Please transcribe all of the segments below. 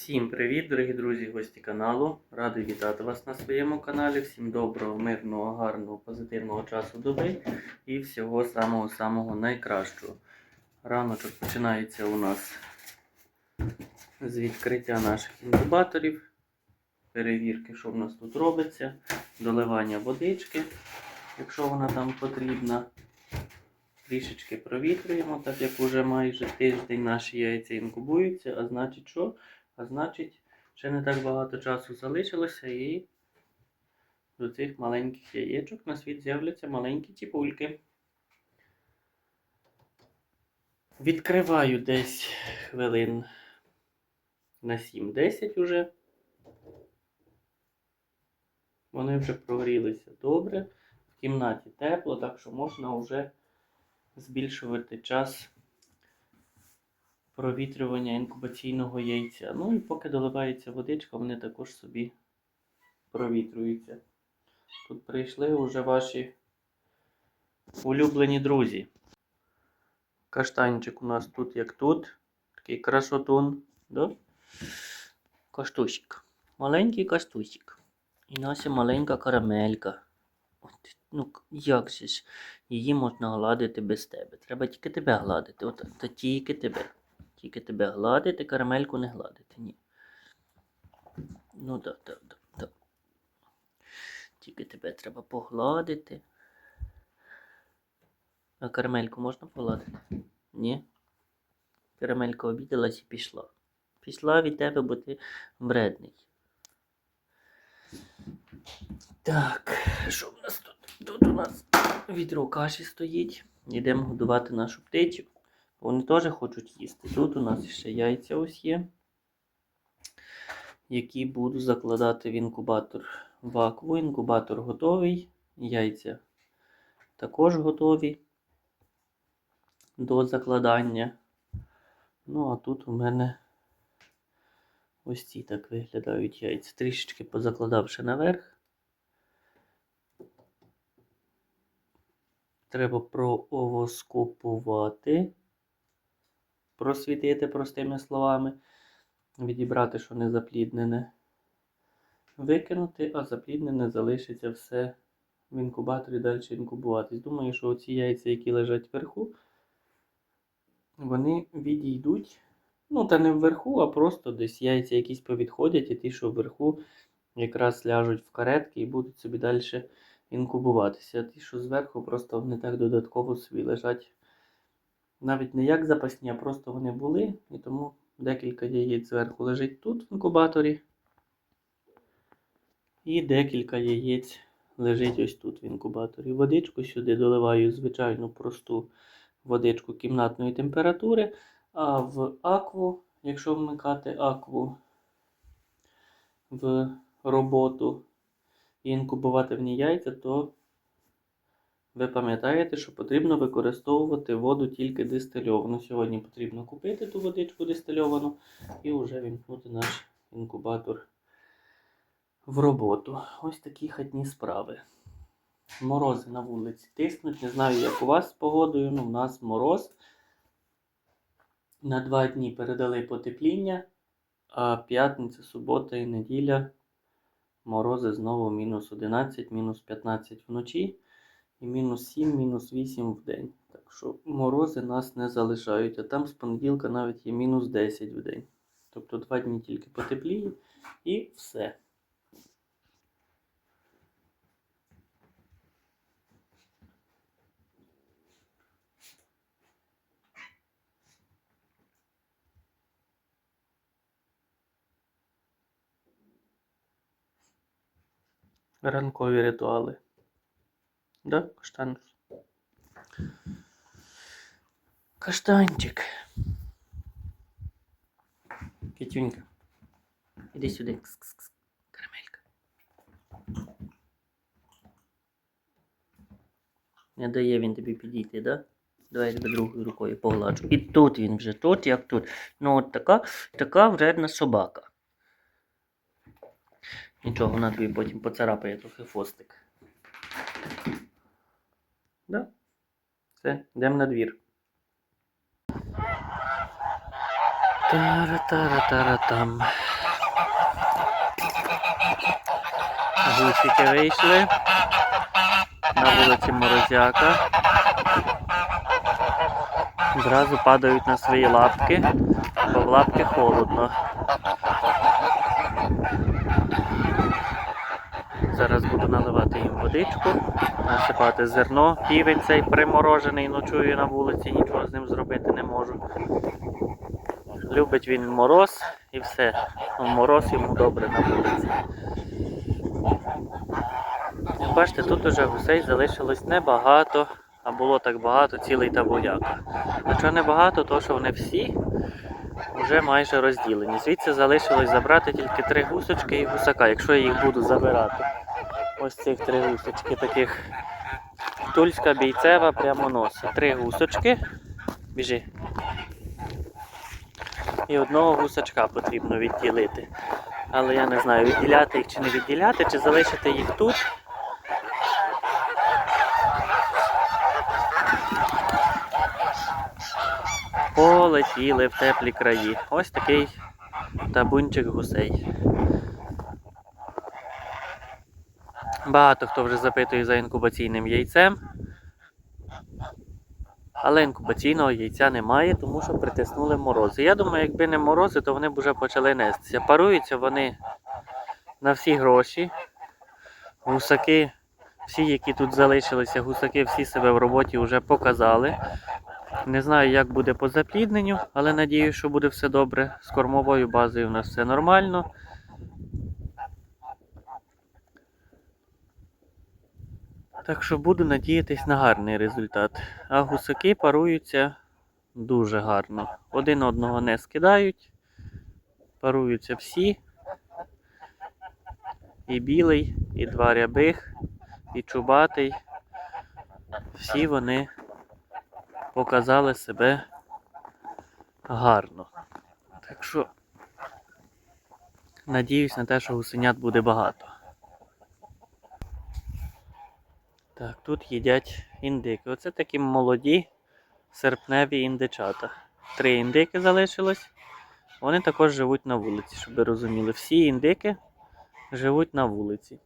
Всім привіт, дорогі друзі, гості каналу. Радий вітати вас на своєму каналі. Всім доброго, мирного, гарного, позитивного часу доби і всього самого-самого найкращого. Раночок починається у нас з відкриття наших інкубаторів, перевірки, що в нас тут робиться, доливання водички, якщо вона там потрібна. Трішечки провітрюємо, так як уже майже тиждень наші яйця інкубуються, а значить що? А значить, ще не так багато часу залишилося і до цих маленьких яєчок на світ з'являться маленькі тіпульки. Відкриваю десь хвилин на 7-10 уже. Вони вже прогрілися добре. В кімнаті тепло, так що можна вже збільшувати час провітрювання інкубаційного яйця. Ну і поки доливається водичка, вони також собі провітрюються. Тут прийшли вже ваші улюблені друзі. Каштанчик у нас тут як тут. Такий красотун. Да? Каштусик. Маленький каштусик. І наша маленька карамелька. От, ну, як же ж її можна гладити без тебе? Треба тільки тебе гладити. От, та тільки тебе. Тільки тебе гладити, карамельку не гладити. Ні. Ну так, так, так, так. Тільки тебе треба погладити. А карамельку можна погладити? Ні. Карамелька обідалась і пішла. Пішла від тебе, бо ти вредний. Так, що в нас тут? Тут у нас відро каші стоїть. Йдемо годувати нашу птицю. Вони теж хочуть їсти. Тут у нас ще яйця ось є, які буду закладати в інкубатор вакуум. Інкубатор готовий. Яйця також готові до закладання. Ну, а тут у мене ось ці так виглядають яйця. Трішечки позакладавши наверх. Треба провоскопувати просвітити простими словами, відібрати, що не запліднене, викинути, а запліднене залишиться все в інкубаторі далі інкубуватись. Думаю, що оці яйця, які лежать вверху, вони відійдуть. Ну, та не вверху, а просто десь яйця якісь повідходять, і ті, що вверху, якраз ляжуть в каретки і будуть собі далі інкубуватися. А ті, що зверху, просто вони так додатково собі лежать навіть не як запасні, а просто вони були. І тому декілька яєць зверху лежить тут в інкубаторі. І декілька яєць лежить ось тут в інкубаторі. Водичку сюди доливаю звичайну просту водичку кімнатної температури. А в акву, якщо вмикати акву в роботу і інкубувати в ній яйця, то ви пам'ятаєте, що потрібно використовувати воду тільки дистильовану. Сьогодні потрібно купити ту водичку дистильовану і вже вімкнути наш інкубатор в роботу. Ось такі хатні справи. Морози на вулиці тиснуть. Не знаю, як у вас з погодою, але у нас мороз. На два дні передали потепління, а п'ятниця, субота і неділя морози знову мінус 11, мінус 15 вночі і мінус 7, мінус 8 в день. Так що морози нас не залишають, а там з понеділка навіть є мінус 10 в день. Тобто два дні тільки потепліє і все. Ранкові ритуали. Да, каштан. Каштанчик. Китюнька. Іди сюди. Кс-кс-кс. Карамелька. Не дає він тобі підійти, да? Давай тебе другою рукою погладжу. І тут він вже, тут як тут. Ну от така, така вредна собака. Нічого, вона тобі потім поцарапає трохи фостик. Да? Все, йдемо на двір. Тара-тара-тара-там. Гусики вийшли. На вулиці Морозяка. Зразу падають на свої лапки, бо в лапки холодно. Зараз буду наливати їм водичку, насипати зерно. Півень цей приморожений, ночує на вулиці, нічого з ним зробити не можу. Любить він мороз і все. Ну, Мороз йому добре на вулиці. Бачите, тут уже гусей залишилось небагато, а було так багато, цілий табуляк. А чого небагато, то що вони всі вже майже розділені. Звідси залишилось забрати тільки три гусочки і гусака, якщо я їх буду забирати. Ось цих три гусочки таких. Тульська бійцева прямо носа. Три гусочки. Біжи. І одного гусачка потрібно відділити. Але я не знаю, відділяти їх чи не відділяти, чи залишити їх тут. Полетіли в теплі краї. Ось такий табунчик гусей. Багато хто вже запитує за інкубаційним яйцем. Але інкубаційного яйця немає, тому що притиснули морози. Я думаю, якби не морози, то вони б вже почали нестися. Паруються вони на всі гроші. Гусаки, всі, які тут залишилися, гусаки всі себе в роботі вже показали. Не знаю, як буде по заплідненню, але надію, що буде все добре. З кормовою базою у нас все нормально. Так що буду надіятись на гарний результат. А гусаки паруються дуже гарно. Один одного не скидають, паруються всі. І білий, і два рябих, і чубатий. Всі вони показали себе гарно. Так що надіюсь на те, що гусенят буде багато. Так, тут їдять індики. Оце такі молоді серпневі індичата. Три індики залишилось. Вони також живуть на вулиці, щоб ви розуміли. Всі індики живуть на вулиці.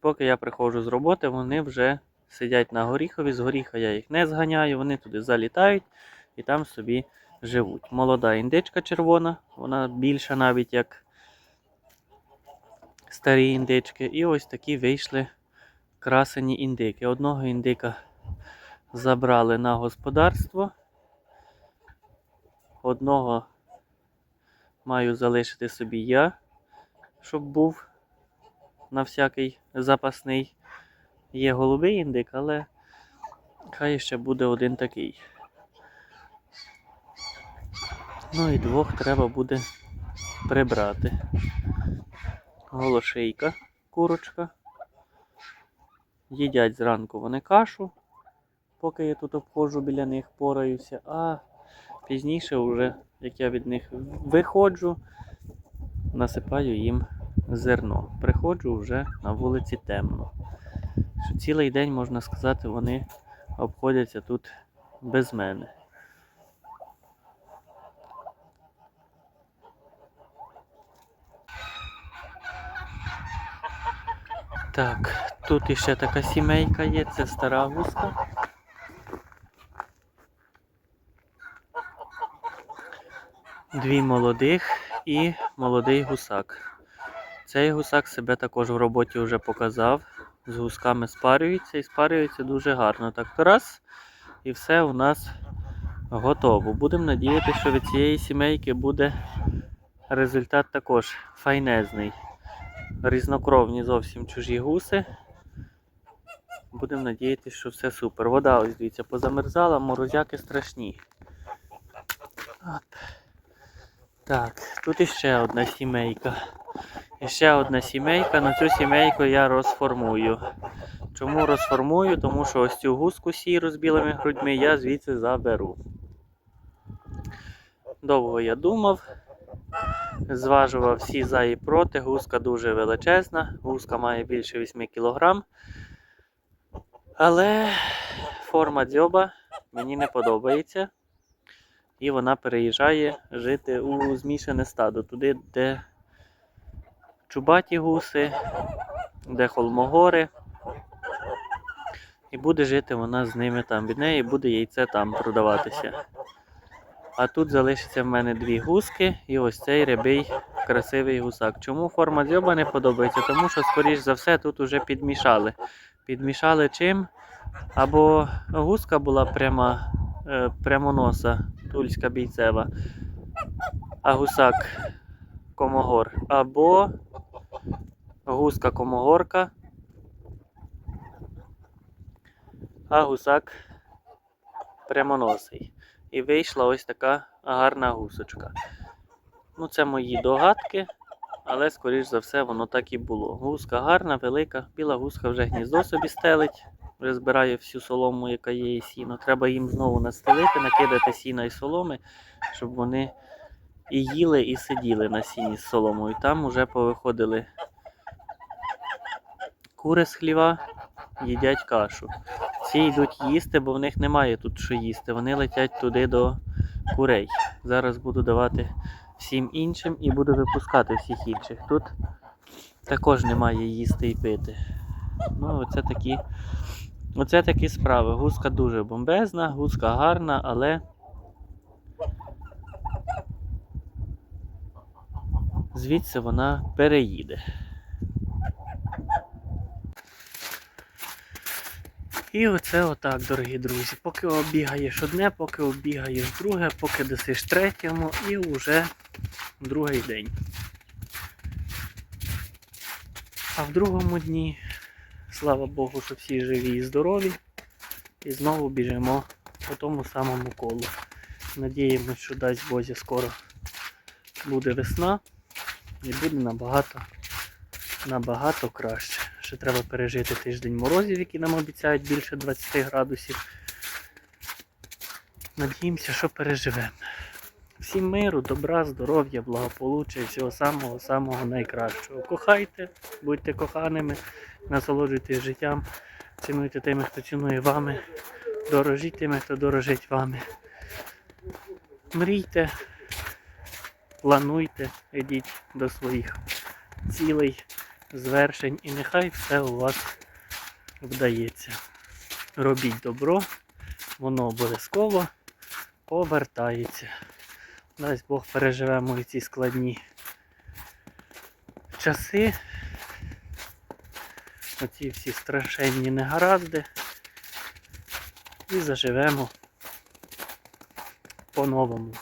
Поки я приходжу з роботи, вони вже сидять на горіхові. З горіха я їх не зганяю, вони туди залітають і там собі живуть. Молода індичка червона, вона більша навіть як старі індички. І ось такі вийшли красені індики. Одного індика забрали на господарство. Одного маю залишити собі я, щоб був на всякий запасний. Є голубий індик, але хай ще буде один такий. Ну і двох треба буде прибрати. Голошейка, курочка. Їдять зранку вони кашу, поки я тут обходжу біля них, пораюся, а пізніше, вже, як я від них виходжу, насипаю їм зерно. Приходжу вже на вулиці темно. Що цілий день, можна сказати, вони обходяться тут без мене. Так, тут іще така сімейка є, це стара гуска. Дві молодих і молодий гусак. Цей гусак себе також в роботі вже показав. З гусками спарюється і спарюється дуже гарно. Так раз, і все у нас готово. Будемо надіятися, що від цієї сімейки буде результат також файнезний різнокровні зовсім чужі гуси. Будемо надіятися, що все супер. Вода, ось дивіться, позамерзала, морозяки страшні. От. Так, тут іще одна сімейка. Іще одна сімейка, на цю сімейку я розформую. Чому розформую? Тому що ось цю гуску сіру з білими грудьми я звідси заберу. Довго я думав. Зважував всі за і проти. Гуска дуже величезна, гуска має більше 8 кг. Але форма дзьоба мені не подобається. І вона переїжджає жити у змішане стадо, туди, де чубаті гуси де холмогори. І буде жити вона з ними там. Від неї буде яйце там продаватися. А тут залишиться в мене дві гуски і ось цей рябий красивий гусак. Чому форма дзьоба не подобається? Тому що, скоріш за все, тут уже підмішали. Підмішали чим? Або гуска була пряма, е, прямоноса, тульська бійцева, а гусак комогор. Або гуска комогорка, а гусак прямоносий. І вийшла ось така гарна гусочка. Ну, це мої догадки, але, скоріш за все, воно так і було. Гуска гарна, велика, біла гуска вже гніздо собі стелить, вже збирає всю солому, яка є і сіно. Треба їм знову настелити, накидати сіна і соломи, щоб вони і їли, і сиділи на сіні з соломою. Там вже повиходили кури з хліва, їдять кашу. Ці йдуть їсти, бо в них немає тут що їсти. Вони летять туди до курей. Зараз буду давати всім іншим і буду випускати всіх інших. Тут також немає їсти і пити. Ну, оце такі, оце такі справи. Гуска дуже бомбезна, гуска гарна, але звідси вона переїде. І оце отак, дорогі друзі. Поки обігаєш одне, поки обігаєш друге, поки досиш третьому і вже другий день. А в другому дні, слава Богу, що всі живі і здорові. І знову біжимо по тому самому колу. Надіємося, що дасть Бозі скоро буде весна і буде набагато, набагато краще. Ще треба пережити тиждень морозів, які нам обіцяють більше 20 градусів. Надіємося, що переживемо. Всім миру, добра, здоров'я, благополуччя і всього самого-самого найкращого. Кохайте, будьте коханими, насолоджуйтесь життям, цінуйте тими, хто цінує вами, дорожіть тими, хто дорожить вами. Мрійте, плануйте, йдіть до своїх цілей, звершень і нехай все у вас вдається. Робіть добро, воно обов'язково повертається. Дасть Бог переживемо і ці складні часи. Оці всі страшенні негаразди. І заживемо по-новому.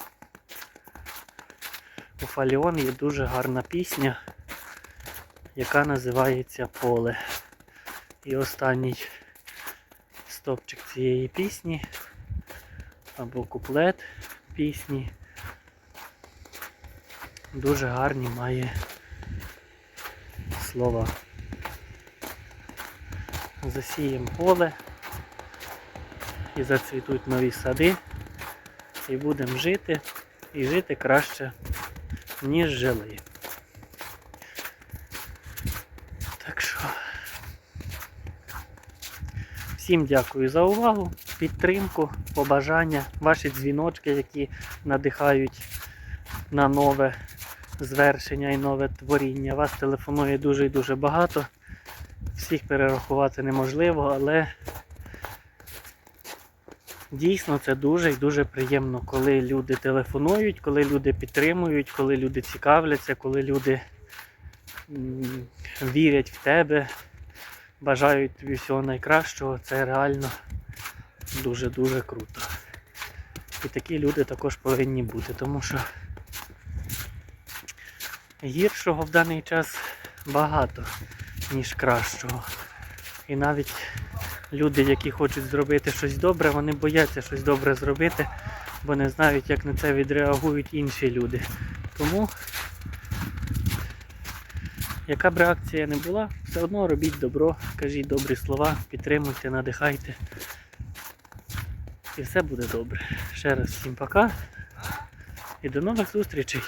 У Фаліон є дуже гарна пісня, яка називається Поле. І останній стопчик цієї пісні або куплет пісні дуже гарні має слова. Засіємо поле і зацвітуть нові сади, і будемо жити, і жити краще, ніж жили. Так що всім дякую за увагу, підтримку, побажання, ваші дзвіночки, які надихають на нове звершення і нове творіння. Вас телефонує дуже і дуже багато. Всіх перерахувати неможливо, але дійсно це дуже і дуже приємно, коли люди телефонують, коли люди підтримують, коли люди цікавляться, коли люди вірять в тебе, бажають тобі всього найкращого. Це реально дуже-дуже круто. І такі люди також повинні бути, тому що гіршого в даний час багато, ніж кращого. І навіть люди, які хочуть зробити щось добре, вони бояться щось добре зробити, бо не знають, як на це відреагують інші люди. Тому, яка б реакція не була, все одно робіть добро, кажіть добрі слова, підтримуйте, надихайте. І все буде добре. Ще раз всім пока і до нових зустрічей.